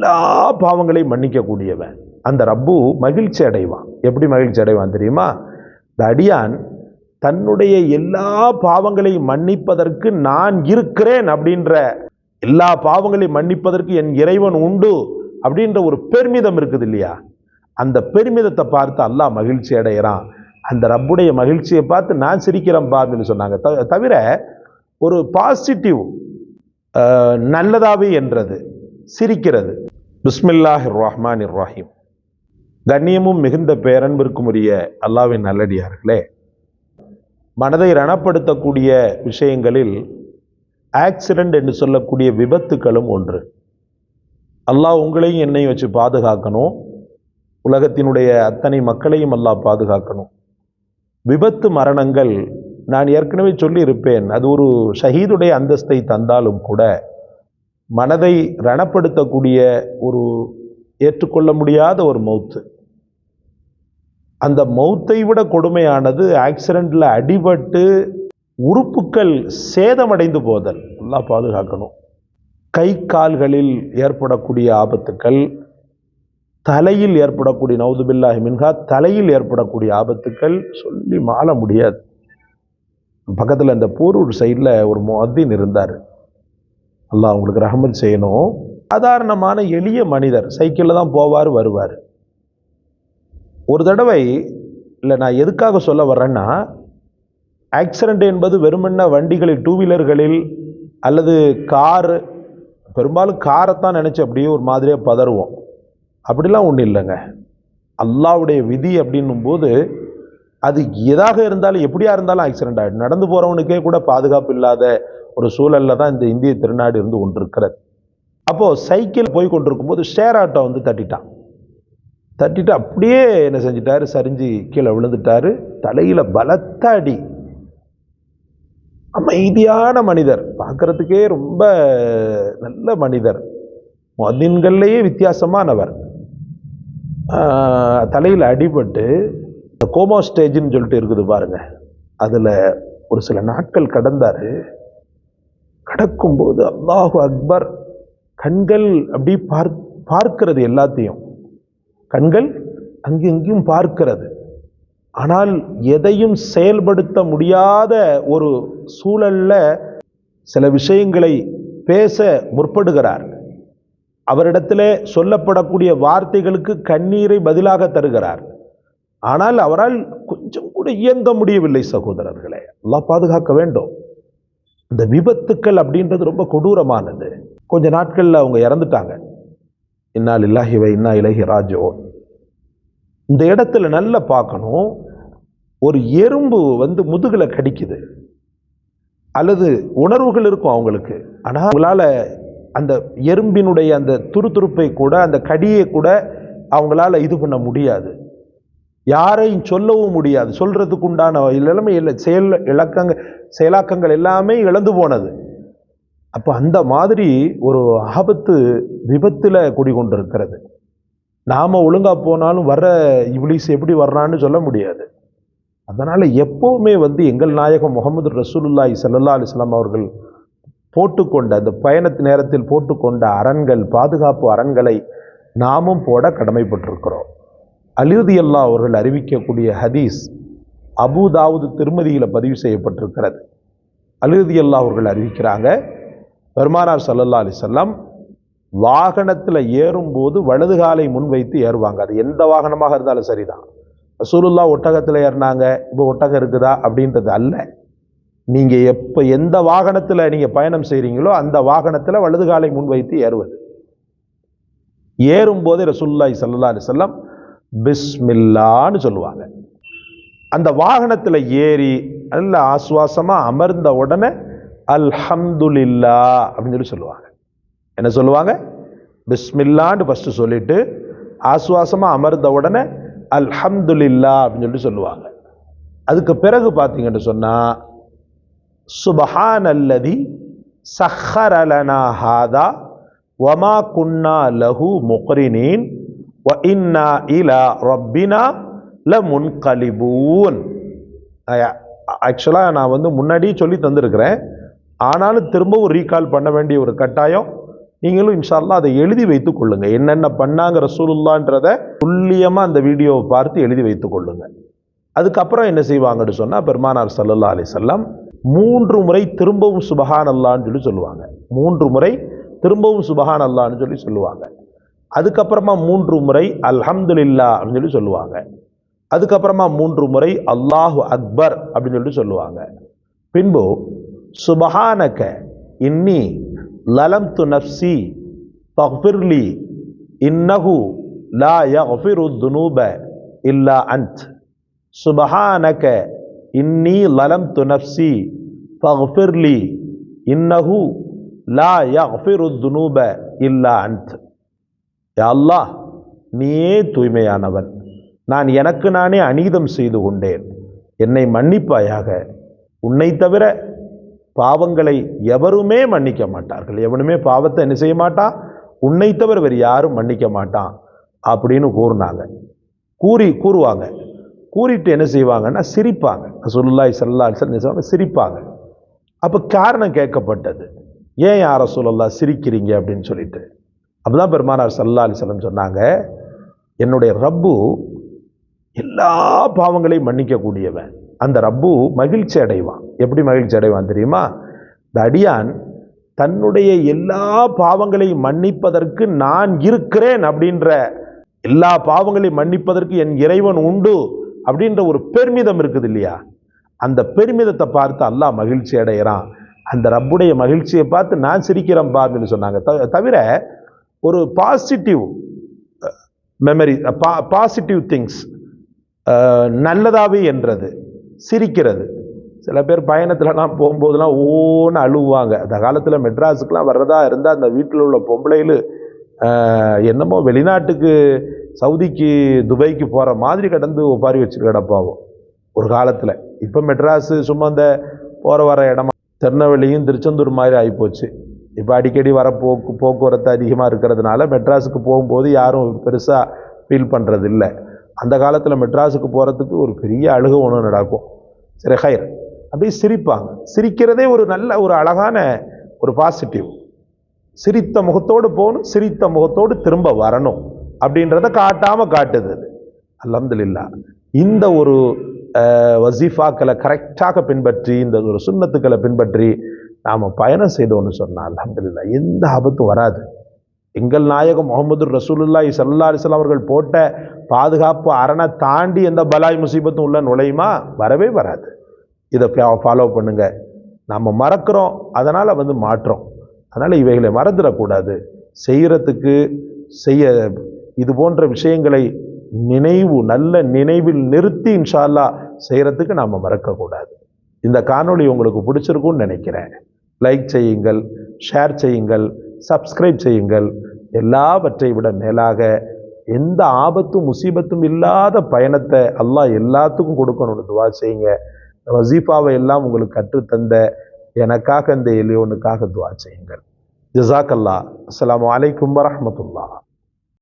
எல்லா பாவங்களையும் மன்னிக்கக்கூடியவன். அந்த ரப்பு மகிழ்ச்சி அடைவான். எப்படி மகிழ்ச்சி அடைவான் தெரியுமா? இந்த அடியான் தன்னுடைய எல்லா பாவங்களையும் மன்னிப்பதற்கு நான் இருக்கிறேன் அப்படின்ற எல்லா பாவங்களையும் மன்னிப்பதற்கு என் இறைவன் உண்டு அப்படின்ற ஒரு பெருமிதம் இருக்குது இல்லையா? அந்த பெருமிதத்தை பார்த்து அல்லாஹ் மகிழ்ச்சி அடைகிறான். அந்த ரப்புடைய மகிழ்ச்சியை பார்த்து நான் சிரிக்கிறேன் பாருன்னு சொன்னாங்க. த- தவிர ஒரு பாசிட்டிவ் நல்லதாவே என்றது. சிரிக்கிறது. பிஸ்மில்லாஹிர் ரஹ்மான் இர்ராஹிம் கண்ணியமும் மிகுந்த பேரன்பிற்குரிய உரிய அல்லாவின் நல்லடியார்களே. மனதை ரணப்படுத்தக்கூடிய விஷயங்களில் ஆக்சிடென்ட் என்று சொல்லக்கூடிய விபத்துக்களும் ஒன்று. அல்லாஹ் உங்களையும் என்னையும் வச்சு பாதுகாக்கணும். உலகத்தினுடைய அத்தனை மக்களையும் அல்லாஹ் பாதுகாக்கணும். விபத்து மரணங்கள் நான் ஏற்கனவே சொல்லியிருப்பேன். அது ஒரு ஷஹீதுடைய அந்தஸ்தை தந்தாலும் கூட மனதை ரணப்படுத்தக்கூடிய ஒரு ஏற்றுக்கொள்ள முடியாத ஒரு மௌத்து அந்த மௌத்தை விட கொடுமையானது ஆக்சிடெண்ட்டில் அடிபட்டு உறுப்புக்கள் சேதமடைந்து போதல். எல்லாம் பாதுகாக்கணும். கை கால்களில் ஏற்படக்கூடிய ஆபத்துக்கள் தலையில் ஏற்படக்கூடிய நவுதுபில்லாஹி மின்ஹா தலையில் ஏற்படக்கூடிய ஆபத்துக்கள் சொல்லி மாள முடியாது. பக்கத்தில் அந்த போரூர் சைடில் ஒரு மோதின் இருந்தார். அல்லாஹ் அவங்களுக்கு ரஹமத் செய்யணும். சாதாரணமான எளிய மனிதர் சைக்கிளில் தான் போவார் வருவார். ஒரு தடவை இல்லை நான் எதுக்காக சொல்ல வர்றேன்னா ஆக்சிடெண்ட் என்பது வெறுமென்ன வண்டிகளில் டூ வீலர்களில் அல்லது கார் பெரும்பாலும் காரைத்தான் நினச்சி அப்படியே ஒரு மாதிரியாக பதறுவோம். அப்படிலாம் ஒன்றும் இல்லைங்க. அல்லாவுடைய விதி அப்படின்னும்போது அது எதாக இருந்தாலும் எப்படியா இருந்தாலும் ஆக்சிடெண்ட் ஆகிடும் நடந்து போகிறவனுக்கே கூட பாதுகாப்பு இல்லாத ஒரு சூழலில் தான் இந்த இந்திய திருநாடு இருந்து கொண்டிருக்கிறது. அப்போது சைக்கிள் போய் கொண்டிருக்கும்போது ஷேர் ஆட்டோ வந்து தட்டிட்டான். தட்டிட்டு அப்படியே என்ன செஞ்சிட்டார்? சரிஞ்சு கீழே விழுந்துட்டாரு. தலையில் பலத்த அடி. அமைதியான மனிதர். பார்க்குறதுக்கே ரொம்ப நல்ல மனிதர். மதின்கள்லேயே வித்தியாசமானவர். தலையில் அடிபட்டு கோமா ஸ்டேஜ்னு சொல்லிட்டு இருக்குது பாருங்கள் அதில் ஒரு சில நாட்கள் கடந்தார். கடக்கும்போது அல்லாஹு அக்பர் கண்கள் அப்படி பார் பார்க்கிறது எல்லாத்தையும். கண்கள் அங்கும் இங்கேயும் பார்க்கிறது. ஆனால் எதையும் செயல்படுத்த முடியாத ஒரு சூழல்ல சில விஷயங்களை பேச முற்படுகிறார். அவரிடத்தில் சொல்லப்படக்கூடிய வார்த்தைகளுக்கு கண்ணீரை பதிலாக தருகிறார். ஆனால் அவரால் கொஞ்சம் கூட இயங்க முடியவில்லை சகோதரர்களே. அல்லாஹ் பாதுகாக்க வேண்டும். இந்த விபத்துக்கள் அப்படின்றது ரொம்ப கொடூரமானது. கொஞ்ச நாட்களில் அவங்க இறந்துட்டாங்க. இன்னால் இல்லாஹிவை இன்னா இலகி ராஜோ இந்த இடத்துல நல்லா பார்க்கணும். ஒரு எறும்பு வந்து முதுகில் கடிக்குது. அல்லது உணர்வுகள் இருக்கும் அவங்களுக்கு. ஆனால் அவங்களால அந்த எறும்பினுடைய அந்த துருதுருப்பை கூட அந்த கடியை கூட அவங்களால இது பண்ண முடியாது. யாரையும் சொல்லவும் முடியாது. சொல்றதுக்கு உண்டான எல்லாமே இல்லை. செயல் இலக்கங்க செயலாக்கங்கள் எல்லாமே இழந்து போனது. அப்போ அந்த மாதிரி ஒரு ஆபத்து விபத்தில் குடிகொண்டிருக்கிறது. நாம் ஒழுங்காக போனாலும் வர இப்ளீஸ் எப்படி வர்றான்னு சொல்ல முடியாது. அதனால் எப்போவுமே வந்து எங்கள் நாயகம் முகமது ரசூலுல்லாய் சல்லா அலிஸ்லாம் அவர்கள் போட்டுக்கொண்ட அந்த பயணத்து நேரத்தில் போட்டுக்கொண்ட அரண்கள் பாதுகாப்பு அரண்களை நாமும் போட கடமைப்பட்டிருக்கிறோம். அலியுதி அல்லா அவர்கள் அறிவிக்கக்கூடிய ஹதீஸ் அபுதாவது திருமதியில் பதிவு செய்யப்பட்டிருக்கிறது. அலியுதி அல்லா அவர்கள் அறிவிக்கிறாங்க பெருமானார் சல்லல்லா அலிசல்லாம் வாகனத்தில் ஏறும்போது வலது காலை முன்வைத்து ஏறுவாங்க. அது எந்த வாகனமாக இருந்தாலும் சரிதான். ரசூலுல்லா ஒட்டகத்தில் ஏறினாங்க இப்போ ஒட்டகம் இருக்குதா? அப்படின்றது அல்ல. நீங்கள் எப்போ எந்த வாகனத்தில் நீங்கள் பயணம் செய்கிறீங்களோ அந்த வாகனத்தில் வலது காலை முன்வைத்து ஏறுவது. ஏறும்போது ரசூல்லாய் சல்லா அலி செல்லம் பிஸ்மில்லான்னு சொல்லுவாங்க. அந்த வாகனத்தில் ஏறி நல்ல ஆசுவாசமாக அமர்ந்த உடனே அல்ஹம்துலில்லா அப்படின்னு சொல்லி சொல்லுவாங்க. என்ன சொல்லுவாங்க? பிஸ்மில்லான்னு ஃபஸ்ட்டு சொல்லிவிட்டு ஆசுவாசமாக அமர்ந்த உடனே அல்ஹம்துலில்லா அப்படின்னு சொல்லிட்டு சொல்லுவாங்க. அதுக்கு பிறகு பார்த்தீங்கன்னு சொன்னால் சுபஹான் அல்லதி சஹரலனா ஹாதா ஒமா குன்னா லஹு முக்ரினீன் வ இன்னா இலா ரப்பினா ல முன்கலிபூன் ஆக்சுவலாக நான் வந்து முன்னாடியே சொல்லி தந்திருக்கிறேன். ஆனாலும் திரும்பவும் ரீகால் பண்ண வேண்டிய ஒரு கட்டாயம். நீங்களும் இன்ஷா அதை எழுதி வைத்துக் கொள்ளுங்கள் என்னென்ன பண்ணாங்க ரசூலுல்லான்றதை துல்லியமாக அந்த வீடியோவை பார்த்து எழுதி வைத்துக் கொள்ளுங்கள் அதுக்கப்புறம் என்ன செய்வாங்கன்னு சொன்னால் பெருமானார் சல்லல்லா அலி வஸல்லம் மூன்று முறை திரும்பவும் சுபஹான் அல்லான்னு சொல்லி சொல்லுவாங்க. மூன்று முறை திரும்பவும் சுபஹான் அல்லான்னு சொல்லி சொல்லுவாங்க. அதுக்கப்புறமா மூன்று முறை அல்ஹம்துலில்லா அப்படின்னு சொல்லி சொல்லுவாங்க. அதுக்கப்புறமா மூன்று முறை அல்லாஹு அக்பர் அப்படின்னு சொல்லிட்டு சொல்லுவாங்க. பின்பு சுபஹானக இன்னி லலம் து நப்சி பஃபிர்லி இன்னஹு லா யஃபிரு துனூப இல்லா அந்த் சுபஹானக இன்னி லலம் து நப்சி பஃபிர்லி இன்னஹு லா யஃபிரு துனூப இல்லா அந்த் யா அல்லாஹ் நீயே தூய்மையானவன். நான் எனக்கு நானே அநீதம் செய்து கொண்டேன். என்னை மன்னிப்பாயாக. உன்னை தவிர பாவங்களை எவருமே மன்னிக்க மாட்டார்கள். எவனுமே பாவத்தை என்ன செய்ய மாட்டான்? உன்னை தவிர வேறு யாரும் மன்னிக்க மாட்டான் அப்படின்னு கூறினாங்க. கூறி கூறுவாங்க. கூறிட்டு என்ன செய்வாங்கன்னா சிரிப்பாங்க. ரசூலுல்லாஹி சல்லா செய்வாங்க? சிரிப்பாங்க. அப்போ காரணம் கேட்கப்பட்டது. ஏன் யாரை ரசூலுல்லாஹ் சிரிக்கிறீங்க அப்படின்னு சொல்லிட்டு. அப்பதான் பெருமானார் சல்லா அலைஹி வஸல்லம் சொன்னாங்க என்னுடைய ரப்பு எல்லா பாவங்களையும் மன்னிக்கக்கூடியவன். அந்த ரப்பு மகிழ்ச்சி அடைவான். எப்படி மகிழ்ச்சி அடைவான் தெரியுமா? இந்த அடியான் தன்னுடைய எல்லா பாவங்களையும் மன்னிப்பதற்கு நான் இருக்கிறேன் அப்படின்ற எல்லா பாவங்களையும் மன்னிப்பதற்கு என் இறைவன் உண்டு அப்படின்ற ஒரு பெருமிதம் இருக்குது இல்லையா? அந்த பெருமிதத்தை பார்த்து அல்லாஹ் மகிழ்ச்சி அடைகிறான். அந்த ரப்புடைய மகிழ்ச்சியை பார்த்து நான் சிரிக்கிறேன் பாருன்னு சொன்னாங்க. த- தவிர ஒரு பாசிட்டிவ் மெமரி பாசிட்டிவ் திங்ஸ் நல்லதாகவே என்றது சிரிக்கிறது. சில பேர் பயணத்துலலாம் போகும்போதெல்லாம் ஓன்னு அழுவாங்க அந்த காலத்தில் மெட்ராஸுக்கெலாம் வர்றதா இருந்தால் அந்த வீட்டில் உள்ள பொம்பளைகள் என்னமோ வெளிநாட்டுக்கு சவுதிக்கு துபாய்க்கு போகிற மாதிரி கடந்து ஒப்பாரி வச்சுட்டு கிடப்பாவும் ஒரு காலத்தில். இப்போ மெட்ராஸு சும்மா இந்த போகிற வர இடமா திருநெல்வேலியும் திருச்செந்தூர் மாதிரி ஆகிப்போச்சு இப்போ அடிக்கடி வர போக்கு போக்குவரத்து அதிகமாக இருக்கிறதுனால மெட்ராஸுக்கு போகும்போது யாரும் பெருசாக ஃபீல் பண்ணுறது இல்லை அந்த காலத்தில் மெட்ராஸுக்கு போகிறதுக்கு ஒரு பெரிய அழுக ஒன்று நடக்கும். சரி ஹைர். அப்படியே சிரிப்பாங்க. சிரிக்கிறதே ஒரு நல்ல ஒரு அழகான ஒரு பாசிட்டிவ் சிரித்த முகத்தோடு போகணும் சிரித்த முகத்தோடு திரும்ப வரணும் அப்படின்றத காட்டாமல் காட்டுது அது. அல்ஹம்துலில்லா. இந்த ஒரு வசீஃபாக்களை கரெக்டாக பின்பற்றி இந்த ஒரு சுண்ணத்துக்களை பின்பற்றி நாம் பயணம் செய்தோம்னு சொன்னால் அலமதுல்லா எந்த ஆபத்தும் வராது. எங்கள் நாயகம் முகமது ரசூலுல்லாஹி ஸல்லல்லாஹு அலிஸ்லாம் அவர்கள் போட்ட பாதுகாப்பு அரணை தாண்டி எந்த பலாய் முசீபத்தும் உள்ள நுழையுமா? வரவே வராது. இதை ஃபாலோ பண்ணுங்க. நம்ம மறக்கிறோம் அதனால் வந்து மாற்றோம். அதனால் இவைகளை மறந்துடக்கூடாது. செய்கிறதுக்கு செய்ய இது போன்ற விஷயங்களை நினைவு நல்ல நினைவில் நிறுத்தி இன்ஷால்லா செய்கிறதுக்கு நாம் மறக்கக்கூடாது. இந்த காணொளி உங்களுக்கு பிடிச்சிருக்கும்னு நினைக்கிறேன். லைக் செய்யுங்கள் ஷேர் செய்யுங்கள் சப்ஸ்கிரைப் செய்யுங்கள். எல்லாவற்றை விட மேலாக எந்த ஆபத்தும் முசீபத்தும் இல்லாத பயணத்தை அல்லாஹ் எல்லாத்துக்கும் கொடுக்கணும்னு துவா செய்யுங்க. வசீஃபாவை எல்லாம் உங்களுக்கு கற்றுத்தந்த எனக்காக இந்த எலியோனுக்காக துவா செய்யுங்கள். ஜசாக்கல்லா அஸ்ஸலாமு வலைக்கம் வரமத்துல்லா